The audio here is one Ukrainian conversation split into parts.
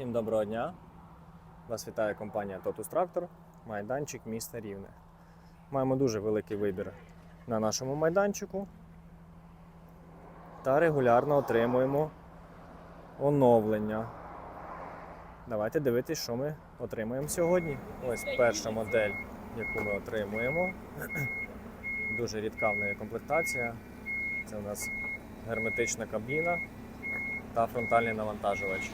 Всім доброго дня! Вас вітає компанія Totus Tractor, майданчик міста Рівне. Маємо дуже великий вибір на нашому майданчику та регулярно отримуємо оновлення. Давайте дивитись, що ми отримуємо сьогодні. Ось перша модель, яку ми отримуємо. Дуже рідка в неї комплектація. Це у нас герметична кабіна та фронтальний навантажувач.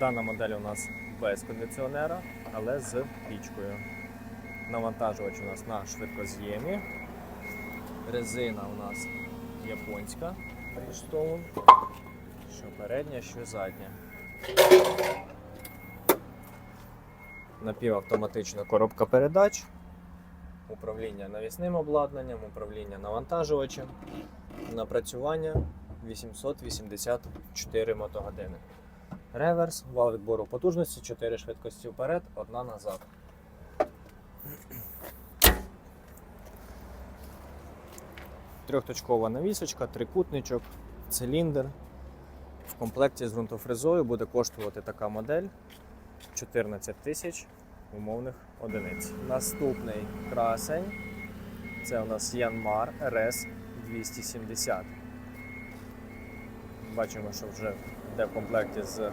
Дана модель у нас без кондиціонера, але з пічкою. Навантажувач у нас на швидкоз'ємі. Резина у нас японська Bridgestone. Що передня, що задня. Напівавтоматична коробка передач. Управління навісним обладнанням, управління навантажувачем. Напрацювання 884 мотогодини. Реверс, вал відбору потужності, 4 швидкості вперед, одна назад. Трьохточкова навісочка, трикутничок, циліндр. В комплекті з ґрунтофрезою буде коштувати така модель 14 тисяч умовних одиниць. Наступний красень це у нас Янмар RS 270. Бачимо, що вже йде в комплекті з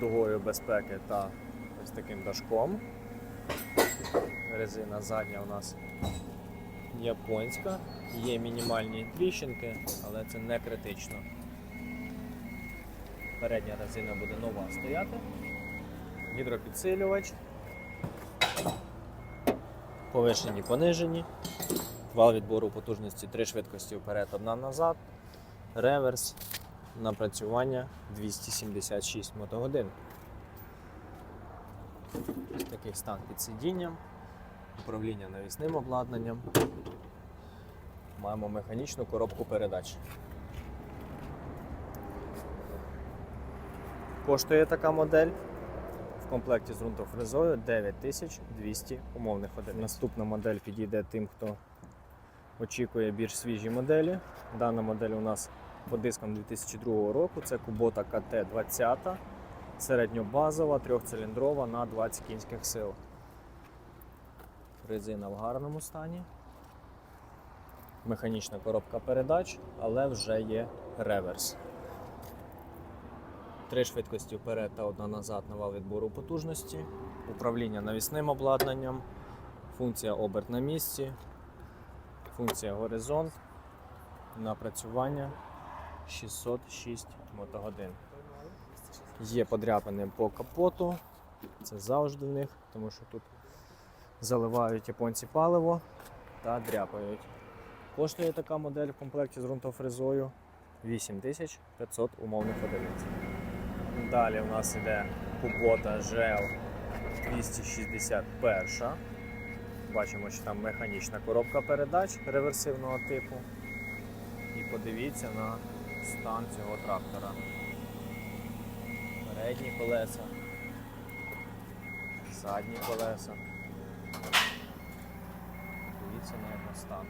дугою безпеки та ось таким дашком. Резина задня у нас японська, є мінімальні тріщинки, але це не критично. Передня резина буде нова стояти. Гідропідсилювач. Повишені, понижені. Вал відбору потужності 3 швидкості вперед, одна назад. Реверс напрацювання 276 мотогодин. Ось такий стан під сидінням, управління навісним обладнанням. Маємо механічну коробку передач. Коштує така модель в комплекті з ґрунтофрезою 9200 умовних одиниць. Наступна модель підійде тим, хто очікує більш свіжі моделі. Дана модель у нас по дискам 2002 року. Це Kubota KT20, середньобазова, трьохциліндрова на 20 кінських сил. Резина в гарному стані. Механічна коробка передач, але вже є реверс. Три швидкості вперед та одна назад на вал відбору потужності. Управління навісним обладнанням, функція оберт на місці, функція горизонт, напрацювання 606 мотогодин. Є подряпини по капоту, це завжди в них, тому що тут заливають японці паливо та дряпають. Коштує така модель в комплекті з ґрунтофрезою 8500 умовних одиниць. Далі у нас іде Kubota GL 261. Бачимо, що там механічна коробка передач реверсивного типу. І подивіться на стан цього трактора. Передні колеса, задні колеса. Дивіться на його стан.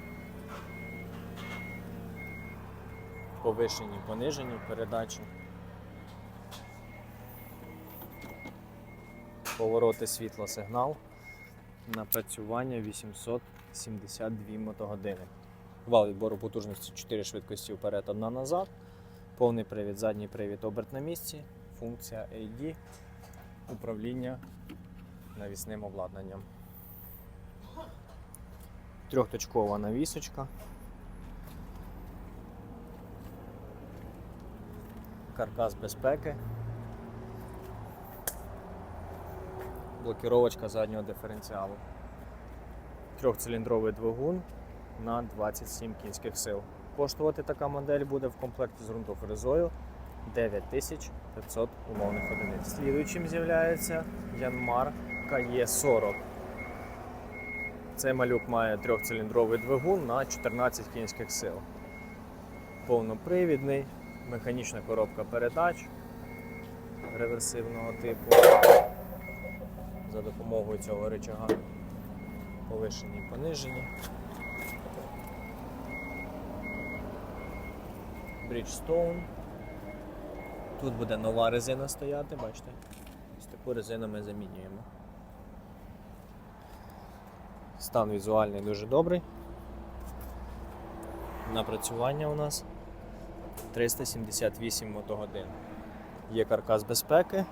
Повишені, понижені передачі. Повороти світло сигнал. Напрацювання 872 мотогодини. Вал відбору потужності 4 швидкості вперед, одна назад. Повний привід, задній привід, оберт на місці. Функція AD, управління навісним обладнанням. Трьохточкова навісочка. Каркас безпеки. Блокіровочка заднього диференціалу. Трьохциліндровий двигун на 27 кінських сил. Коштувати така модель буде в комплекті з ґрунтофрезою 9500 умовних одиниць. Слідуючим з'являється Янмар KE40. Цей малюк має трьохциліндровий двигун на 14 кінських сил. Повнопривідний, механічна коробка передач реверсивного типу. За допомогою цього рычага повишені і понижені. Bridgestone. Тут буде нова резина стояти, бачите? Ось таку резину ми замінюємо. Стан візуальний дуже добрий. Напрацювання у нас 378 мотогодин. Є каркас безпеки,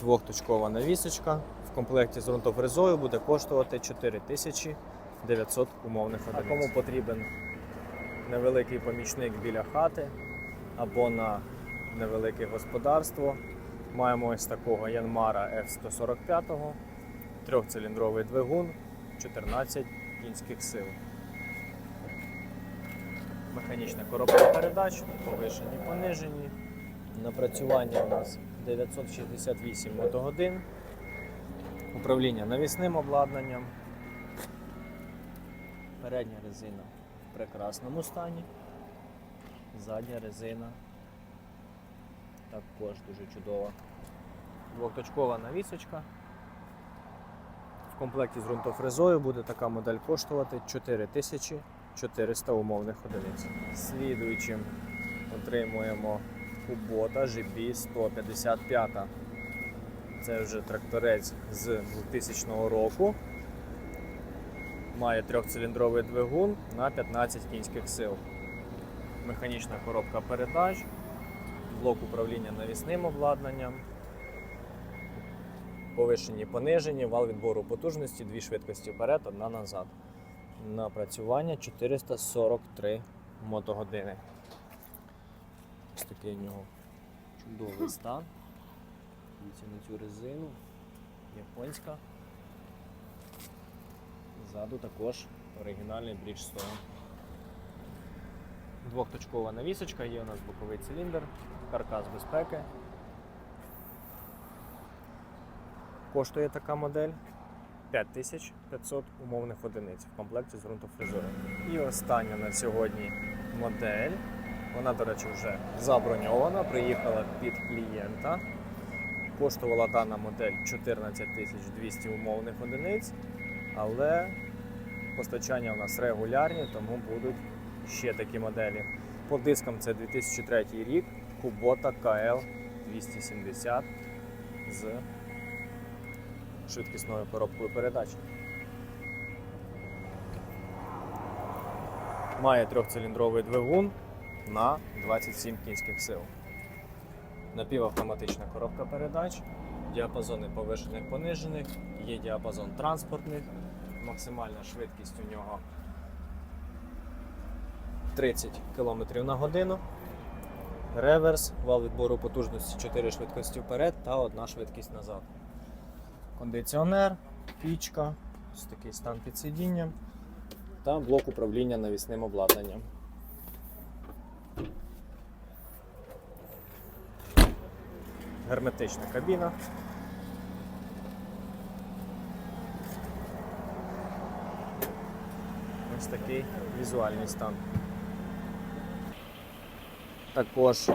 двохточкова навісочка. В комплекті з ґрунтофрезою буде коштувати 4900 умовних одиниць. А кому потрібен невеликий помічник біля хати або на невелике господарство, маємо ось такого Янмара F145, трьохциліндровий двигун, 14 кінських сил. Механічна коробка передач, повишені, понижені. Напрацювання у нас 968 мотогодин. Управління навісним обладнанням. Передня резина прекрасному стані. Задня резина також дуже чудова. Двохточкова навісочка. В комплекті з ґрунтофрезою буде така модель коштувати 4400 умовних одиниць. Слідуючим отримуємо Kubota GB 155. Це вже тракторець з 2000 року. Має трьохциліндровий двигун на 15 кінських сил. Механічна коробка передач, блок управління навісним обладнанням, повишені понижені, вал відбору потужності, дві швидкості вперед, одна назад. Напрацювання 443 мотогодини. Ось такий у нього чудовий стан. Дивіться на цю резину. Японська. Ззаду також оригінальний Bridgestone. Двохточкова навісочка, є у нас боковий циліндр, каркас безпеки. Коштує така модель 5500 умовних одиниць в комплекті з ґрунтофрезою. І остання на сьогодні модель. Вона, до речі, вже заброньована, приїхала під клієнта. Коштувала дана модель 14 200 умовних одиниць, але постачання у нас регулярні, тому будуть ще такі моделі. По дискам це 2003 рік, Kubota KL 270 з швидкісною коробкою передач. Має трьохциліндровий двигун на 27 кінських сил. Напівавтоматична коробка передач, діапазони повишених понижених, є діапазон транспортних, максимальна швидкість у нього 30 км на годину. Реверс, вал відбору потужності 4 швидкості вперед та одна швидкість назад. Кондиціонер, пічка, ось такий стан під сидінням та блок управління навісним обладнанням. Герметична кабіна. Ось такий візуальний стан. Також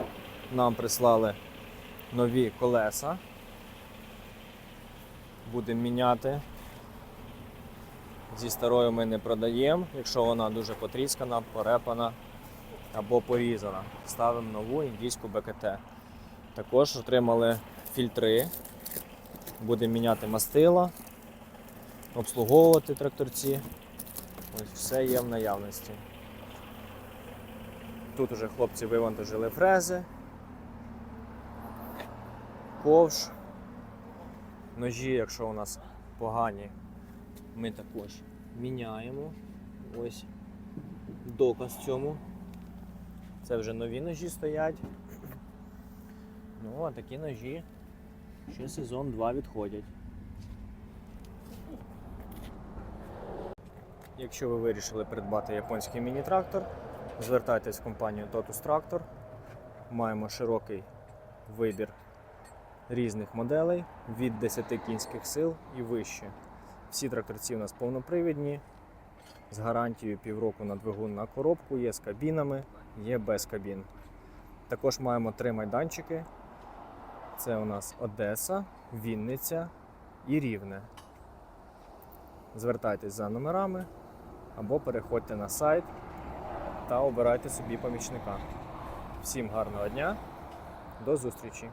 нам прислали нові колеса. Будемо міняти. Зі старою ми не продаємо, якщо вона дуже потріскана, порепана або порізана. Ставимо нову індійську БКТ. Також отримали фільтри. Будемо міняти мастила, обслуговувати тракторці. Ось все є в наявності. Тут уже хлопці вивантажили фрези, ковш, ножі, якщо у нас погані, ми також міняємо. Ось доказ цьому. Це вже нові ножі стоять. Ну, а такі ножі ще сезон 2 відходять. Якщо ви вирішили придбати японський міні-трактор, звертайтесь в компанію Totus Tractor. Маємо широкий вибір різних моделей від 10 кінських сил і вище. Всі тракторці у нас повнопривідні, з гарантією півроку на двигун на коробку, є з кабінами, є без кабін. Також маємо три майданчики. Це у нас Одеса, Вінниця і Рівне. Звертайтесь за номерами або переходьте на сайт та обирайте собі помічника. Всім гарного дня До зустрічі!